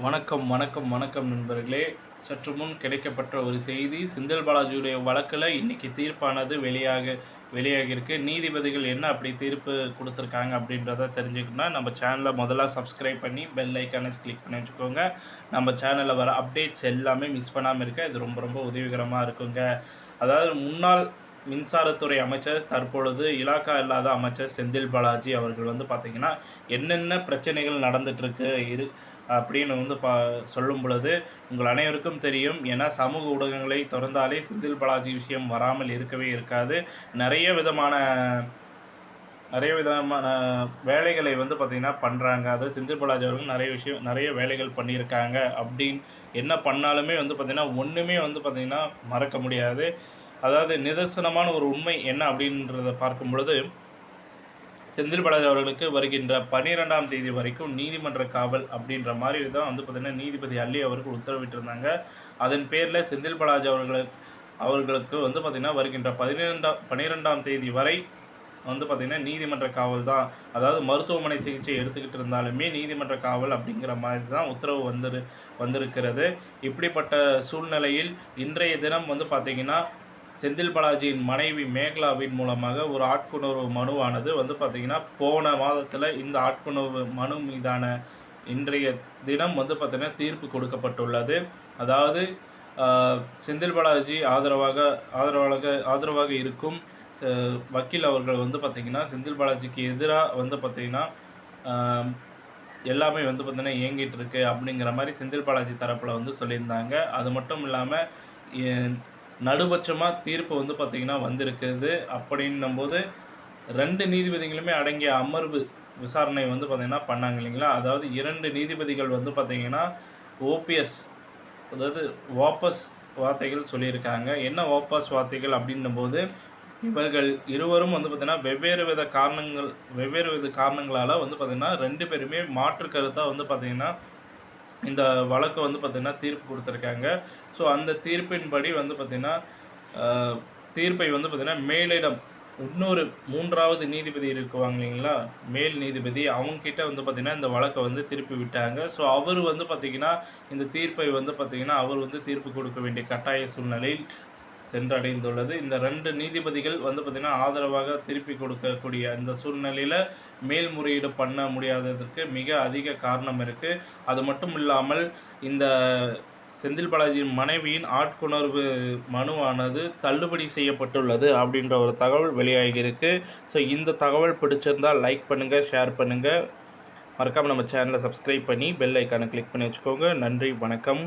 வணக்கம் வணக்கம் வணக்கம் நண்பர்களே. சற்று முன் கிடைக்கப்பட்ட ஒரு செய்தி. செந்தில் பாலாஜியுடைய வழக்கில் இன்றைக்கி தீர்ப்பானது வெளியாக வெளியாகியிருக்கு. நீதிபதிகள் என்ன அப்படி தீர்ப்பு கொடுத்துருக்காங்க அப்படின்றத தெரிஞ்சுக்கணும்னா நம்ம சேனலை முதல்ல சப்ஸ்கிரைப் பண்ணி பெல் ஐக்கானை கிளிக் பண்ணி வச்சுக்கோங்க. நம்ம சேனலில் வர அப்டேட்ஸ் எல்லாமே மிஸ் பண்ணாமல் இருக்க இது ரொம்ப ரொம்ப உதவிகரமாக இருக்குங்க. அதாவது முன்னாள் மின்சாரத்துறை அமைச்சர் தற்பொழுது இலாக்கா இல்லாத அமைச்சர் செந்தில் பாலாஜி அவர்கள் வந்து பார்த்திங்கன்னா என்னென்ன பிரச்சனைகள் நடந்துகிட்ருக்கு இரு அப்படின்னு வந்து பா சொல்லும் பொழுது உங்கள் அனைவருக்கும் தெரியும் ஏன்னா சமூக ஊடகங்களை திறந்தாலே செந்தில் பாலாஜி விஷயம் வராமல் இருக்கவே இருக்காது. நிறைய விதமான நிறைய விதமான வேலைகளை வந்து பார்த்திங்கன்னா பண்ணுறாங்க அது செந்தில் பாலாஜி அவர்கள் நிறைய விஷயம் நிறைய வேலைகள் பண்ணியிருக்காங்க அப்படின்னு என்ன பண்ணாலுமே வந்து பார்த்திங்கன்னா ஒன்றுமே வந்து பார்த்திங்கன்னா மறக்க முடியாது. அதாவது நிதர்சனமான ஒரு உண்மை என்ன அப்படின்றத பார்க்கும் பொழுது செந்தில் பாலாஜி அவர்களுக்கு வருகின்ற பன்னிரெண்டாம் தேதி வரைக்கும் நீதிமன்ற காவல் அப்படின்ற மாதிரி தான் வந்து பார்த்திங்கன்னா நீதிபதி அள்ளி அவர்கள் உத்தரவிட்டிருந்தாங்க. அதன் பேரில் செந்தில் பாலாஜி அவர்களுக்கு அவர்களுக்கு வந்து பார்த்திங்கன்னா வருகின்ற பதினெண்டாம் பன்னிரெண்டாம் தேதி வரை வந்து பார்த்திங்கன்னா நீதிமன்ற காவல் தான். அதாவது மருத்துவமனை சிகிச்சை எடுத்துக்கிட்டு இருந்தாலுமே நீதிமன்ற காவல் அப்படிங்கிற மாதிரி தான் உத்தரவு வந்துரு வந்திருக்கிறது. இப்படிப்பட்ட சூழ்நிலையில் இன்றைய தினம் வந்து பார்த்திங்கன்னா செந்தில் பாலாஜியின் மனைவி மேகலாவின் மூலமாக ஒரு ஆட்கொணர்வு மனுவானது வந்து பார்த்திங்கன்னா போன மாதத்தில் இந்த ஆட்கொணர்வு மனு மீதான இன்றைய தினம் வந்து பார்த்திங்கன்னா தீர்ப்பு கொடுக்கப்பட்டுள்ளது. அதாவது செந்தில் பாலாஜி ஆதரவாக ஆதரவாக ஆதரவாக இருக்கும் வக்கீல் அவர்கள் வந்து பார்த்திங்கன்னா செந்தில் பாலாஜிக்கு எதிராக வந்து பார்த்திங்கன்னா எல்லாமே வந்து பார்த்திங்கன்னா இயங்கிட்டு இருக்கு அப்படிங்கிற மாதிரி செந்தில் பாலாஜி தரப்பில் வந்து சொல்லியிருந்தாங்க. அது மட்டும் இல்லாமல் நடுபட்சமாக தீர்ப்பு வந்து பார்த்திங்கன்னா வந்திருக்குது அப்படின்னும் போது ரெண்டு நீதிபதிகளுமே அடங்கிய அமர்வு விசாரணை வந்து பார்த்திங்கன்னா பண்ணாங்க இல்லைங்களா? அதாவது இரண்டு நீதிபதிகள் வந்து பார்த்திங்கன்னா ஓபிஎஸ் அதாவது வாபஸ் வார்த்தைகள் சொல்லியிருக்காங்க. என்ன வாபஸ் வார்த்தைகள் அப்படின்னும் போது இவர்கள் இருவரும் வந்து பார்த்திங்கன்னா வெவ்வேறு வித காரணங்கள் வெவ்வேறு வித காரணங்களால் வந்து பார்த்திங்கன்னா ரெண்டு பேருமே மாற்று கருத்தாக வந்து பார்த்திங்கன்னா இந்த வழக்கை வந்து பார்த்திங்கன்னா தீர்ப்பு கொடுத்துருக்காங்க. ஸோ அந்த தீர்ப்பின்படி வந்து பார்த்திங்கன்னா தீர்ப்பை வந்து பார்த்திங்கன்னா மேலிடம் இன்னொரு மூன்றாவது நீதிபதி இருக்குவாங்க இல்லைங்களா? மேல் நீதிபதி அவங்கக்கிட்ட வந்து பார்த்திங்கன்னா இந்த வழக்கை வந்து திருப்பி விட்டாங்க. ஸோ அவர் வந்து பார்த்திங்கன்னா இந்த தீர்ப்பை வந்து பார்த்திங்கன்னா அவர் வந்து தீர்ப்பு கொடுக்க வேண்டிய கட்டாய சூழ்நிலையில் சென்றடைந்துள்ளது. இந்த ரெண்டு நீதிபதிகள் வந்து பார்த்திங்கன்னா ஆதரவாக திருப்பி கொடுக்கக்கூடிய அந்த சூழ்நிலையில் மேல்முறையீடு பண்ண முடியாததற்கு மிக அதிக காரணம் இருக்குது அது மட்டும் இல்லாமல் இந்த செந்தில் பாலாஜியின் மனைவியின் ஆட்கொணர்வு மனுவானது தள்ளுபடி செய்யப்பட்டுள்ளது அப்படின்ற ஒரு தகவல் வெளியாகியிருக்கு ஸோ இந்த தகவல் பிடிச்சிருந்தால் லைக் பண்ணுங்கள் ஷேர் பண்ணுங்கள் மறக்காமல் நம்ம சேனலை சப்ஸ்கிரைப் பண்ணி பெல் ஐக்கானை கிளிக் பண்ணி வச்சுக்கோங்க. நன்றி வணக்கம்.